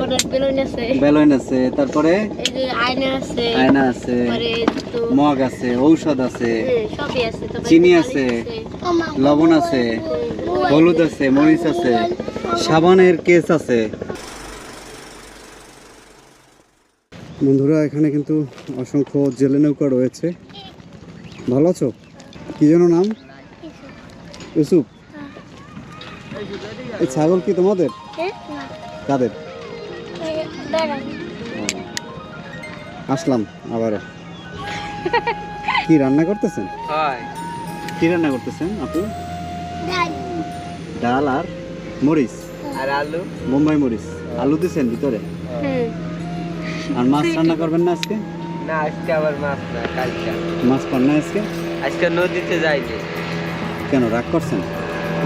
Balloon আছে। Balloon আছে তারপরে? এই যে আয়না আছে আয়না আছে মগ আছে ঔষধ আছে হ্যাঁ, সবই আছে চিনি আছে। লবণ আছে হলুদ আছে মরিচ আছে সাবানের কেস আছে। বন্ধুরা এখানে কিন্তু অসংখ্য জেলে নৌকা রয়েছে। ভালো আছো? কি যেন নাম? ইউসুফ। এই ছাগল কি তোমাদের? কাদের? ও, আসলাম আবারও। কি রান্না করতেছেন? হয় কি রান্না করতেছেন আপু? ডাল। আর মরিচ। আর আলু? মুম্বাই মরিচ। আলু দিছেন ভিতরে? আর মাছ রান্না করবেন না আজকে? না আজকে আবার মাছ না কালকে। মাছ পান না আজকে? আজকে নদীতে যাইনি। কেন রাগ করছেন?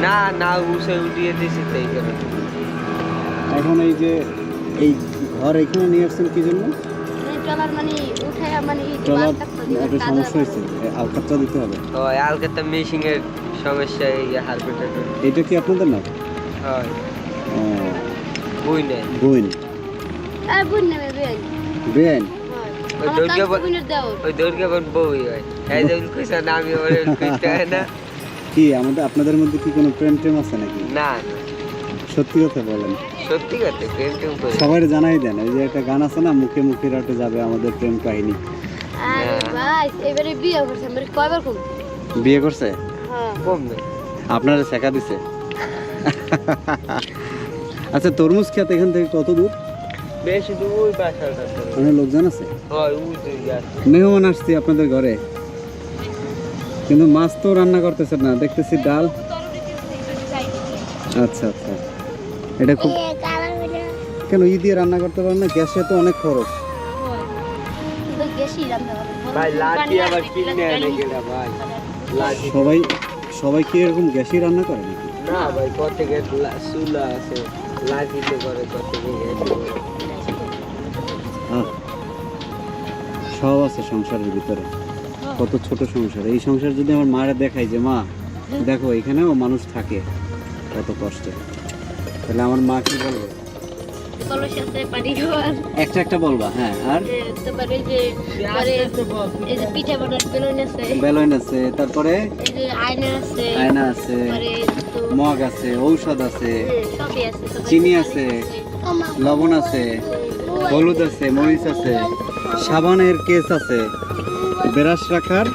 না না উঠে উঠিয়ে দিয়েছি তো এই এখন এই যে এই ঘর এখানে নিয়ে আসছেন কি জন্য? ট্রলার মানে উঠায় মানে সমস্যা হয়েছে। দিতে হবে। মেশিং এর সমস্যা এই এটা কি আপনাদের না হয়। ও, বই আর বুন নেবে বেন বেআইন ওই আমার দুর্গা কাছে বুনের দাও। ওই দুর্গা বোন বউই এই যে কইছে না আমি ওরে কইতে না? কি আমাদের আপনাদের মধ্যে কি কোনো প্রেম টেম আছে নাকি? না। সত্যি কথা বলেন। সত্যি কথা প্রেম টেম করি। সবাই জানাই দেন এই যে একটা গান আছে না মুখে মুখে রাটে যাবে আমাদের প্রেম কাহিনী। ভাই এবারে বিয়ে করছে মানে কয়বার কম বিয়ে করছে? হ্যাঁ। কম আপনারা শেখা দিছে। আচ্ছা তরমুজ খেত এখান থেকে কত দূর? বেশি দূর বাসার কাছে। অনেক লোকজন আছে? হয় ওই মেহমান আসছি আপনাদের ঘরে। কিন্তু মাছ তো রান্না করতেছেন না দেখতেছি ডাল। আচ্ছা আচ্ছা। এটা খুব কেন ই দিয়ে রান্না করতে পারেন না? গ্যাসে তো অনেক খরচ। সবাই সবাই কি এরকম গ্যাসই রান্না করে নাকি? না ভাই কত থেকে চুলা আছে। লাঠিতে করে কত থেকে সব আছে সংসারের ভিতরে। কত ছোট সংসার। এই সংসার যদি আমার মায়ের দেখাই যে মা দেখো এখানেও মানুষ থাকে কত কষ্টে। তাহলে আমার মা কি বলবে? কলস আছে পানি খাওয়ার। একটা একটা বলবা হ্যাঁ আর? তারপরে যে পরে এই যে পিঠা বানার বেলুন আছে। বেলুন আছে তারপরে? এই যে আয়না আছে আয়না আছে মগ আছে ঔষধ আছে হ্যাঁ, চিনি আছে। লবণ আছে হলুদ আছে মরিচ আছে সাবানের কেস আছে ব্রাশ রাখার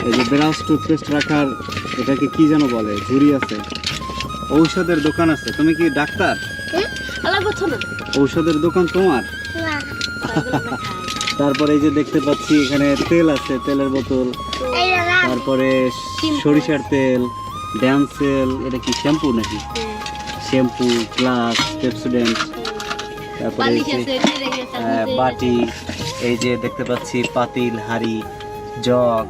এই যে ব্রাশ টুথপেস্ট রাখার এটাকে কি যেন বলে ঝুড়ি আছে ঔষধের দোকান আছে তুমি কি ডাক্তার? ঔষধের দোকান তোমার? তারপরে এই যে দেখতে পাচ্ছি এখানে তেল আছে তেলের বোতল। তারপরে সরিষার তেল ড্যান্স তেল এটা কি শ্যাম্পু নাকি? Shampoo glass Pepsodent. তারপরে বাটি এই যে দেখতে পাচ্ছি পাতিল হাড়ি জগ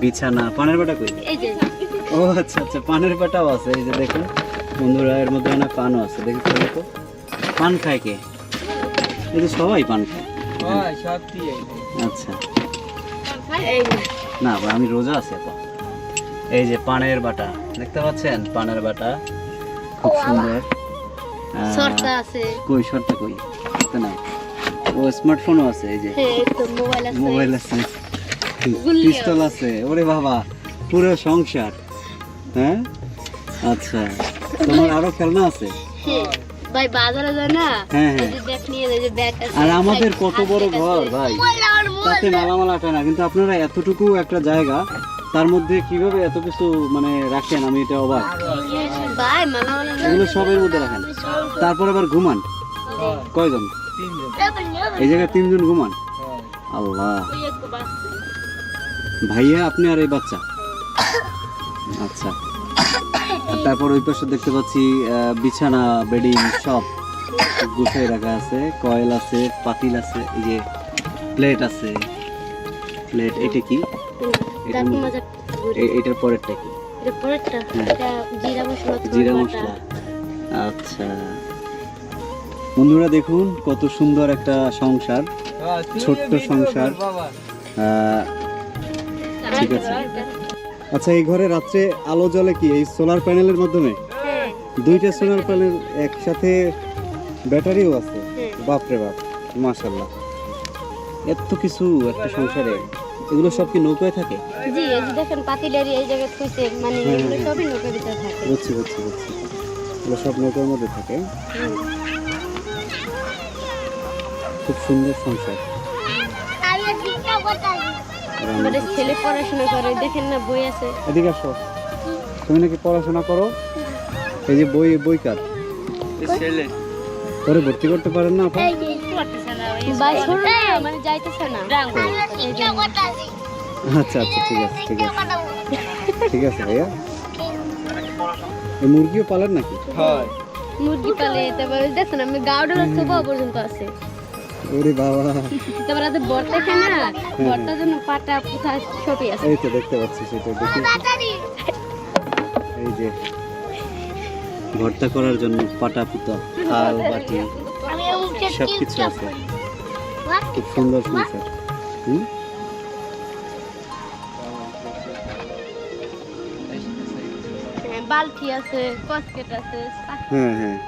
বিছানা পানের বাটা কই? ও আচ্ছা আচ্ছা পানের বাটাও আছে এই যে দেখুন। বন্ধুরা এর মধ্যে অনেক পানও আছে দেখি তো দেখো পান খায় কে? যে সবাই পান খায়। হয় আচ্ছা। না আমি রোজা আছি এই যে পানের বাটা দেখতে পাচ্ছেন? পানের বাটা খুব সুন্দর। আহ, সরতা আছে। কই কই? না ও স্মার্টফোনও আছে এই যে। হ্যাঁ মোবাইল আছে। মোবাইল আছে। পিস্তল আছে। ওরে বাবা পুরো সংসার। হ্যাঁ? আচ্ছা। তোমার আরও খেলনা আছে? হ্যাঁ, ভাই বাজারে যায় না? হ্যাঁ, হ্যাঁ। ব্যাগ নিয়ে যায় যে ব্যাগ আর আমাদের কত বড় ঘর ভাই। তাতে মালামাল আটে না কিন্তু আপনারা এতটুকু একটা জায়গা তার মধ্যে কীভাবে এত কিছু মানে রাখেন? আমি এটা অবাক। এগুলো সবের মধ্যে রাখেন। তারপর আবার ঘুমান। কয়জন? এই জায়গায় তিনজন ঘুমান। আল্লাহ। ভাইয়া আপনি আর এই বাচ্চা? আচ্ছা। তারপর ওই পাশে দেখতে পাচ্ছি আহ, বিছানা বেডিং সব গুছিয়ে রাখা আছে কয়েল আছে পাতিল আছে এই যে প্লেট আছে। প্লেট এটা কি? এটার পরেরটা কি? এটা পরেরটা? হ্যাঁ। এটা জিরা মশলা জিরা বাটা। মশলা। আচ্ছা। বন্ধুরা দেখুন কত সুন্দর একটা সংসার ছোট্ট সংসার। আহ, ঠিক আছে। আচ্ছা এই ঘরে রাত্রে আলো জ্বলে কি? এই সোলার প্যানেলের মাধ্যমে? হ্যাঁ দুইটা সোলার প্যানেল একসাথে ব্যাটারিও আছে। হ্যাঁ। বাপরে বাপ মাশাল্লাহ এত কিছু একটা সংসারে। এগুলো সব কি নৌকায় থাকে? জি এই যে দেখেন পাতিলারি এই জায়গায় থুইছে মানে হ্যাঁ, এগুলো হ্যাঁ। সবই নৌকার ভিতরে থাকে। বুঝছি বুঝছি বুঝছি। এগুলো সব নৌকার মধ্যে থাকে। খুব সুন্দর সংসার। রান্না আমাদের ছেলে পড়াশোনা করে দেখেন না বই আছে। এদিকে আসো। তুমি নাকি পড়াশোনা করো? এই যে বই বই কার? ছেলে। পরে ভর্তি করতে পারেন না আপা? মানে যাইতেছে না। আচ্ছা আচ্ছা ঠিক আছে ঠিক আছে। ঠিক আছে ভাইয়া। মুরগিও পালেন নাকি? হয়। মুরগি পালে তারপরে দেখছেন আমি গাউডার সোফা পর্যন্ত আছে। ওরে বাবা। তারপরে আছে বর্তা খায় না বর্তার জন্য পাটা পুথা সবই আছে। এই তো দেখতে পাচ্ছি সেটা দেখি। এই যে ভর্তা করার জন্য পাটা পুতা থাল বাটি সব কিছু আছে। খুব সুন্দর সংসার হুম? হ্যাঁ, বালতি আছে কসকেট আছে। হ্যাঁ হ্যাঁ।